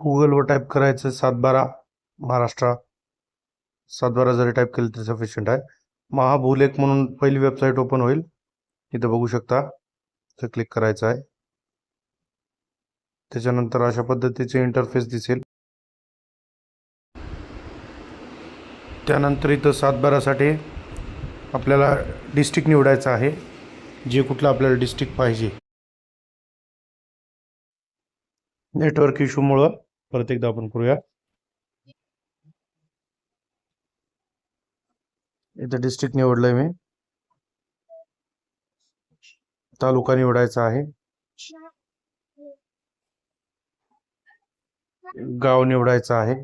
गुगलवर टाईप करायचं सातबारा महाराष्ट्र. सातबारा जरी टाईप केलं तरी सफिशियंट आहे. महाभूलेख म्हणून पहिली वेबसाईट ओपन होईल. इथं बघू शकता. इथं क्लिक करायचं आहे. त्याच्यानंतर अशा पद्धतीचे इंटरफेस दिसेल. त्यानंतर इथं सातबारासाठी आपल्याला डिस्ट्रिक्ट निवडायचं आहे. जे कुठलं आपल्याला डिस्ट्रिक्ट पाहिजे. नेटवर्क इश्यूमुळं परत एकदा आपण करूया. इथं डिस्ट्रिक्ट निवडलंय मी. तालुका निवडायचा आहे. गाव निवडायचं आहे.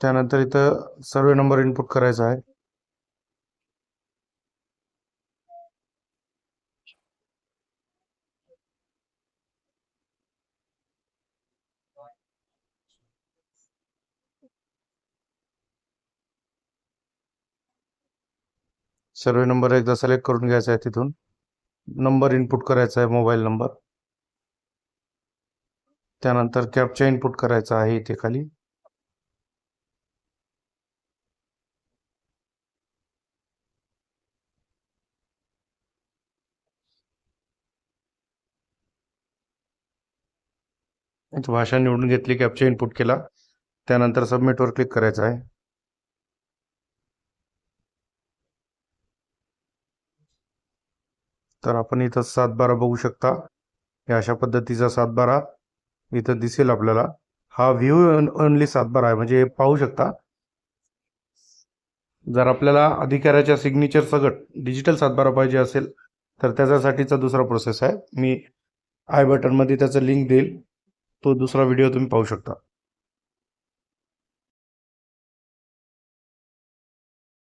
त्यानंतर इथं सर्वे नंबर इनपुट करायचा आहे. सर्वे नंबर एकदा सिलेक्ट करून घ्यायचा आहे तिथून. नंबर इनपुट करायचा आहे मोबाईल नंबर त्यानंतर कॅपचा इनपुट करायचा आहे इथे खाली. भाषा निवडून घेतली कॅपचा इनपुट केला. त्यानंतर सबमिटवर क्लिक करायचं आहे. तर आपण इथं सातबारा बघू शकता. हे अशा पद्धतीचा सातबारा इथं दिसेल आपल्याला. हा व्ह्यू ओनली सातबारा आहे. म्हणजे पाहू शकता. जर आपल्याला अधिकाऱ्याच्या सिग्नेचर सगट डिजिटल सातबारा पाहिजे असेल तर त्याच्यासाठीचा दुसरा प्रोसेस आहे. मी आय बटनमध्ये त्याचं लिंक देईल. तो दुसरा व्हिडिओ तुम्ही पाहू शकता.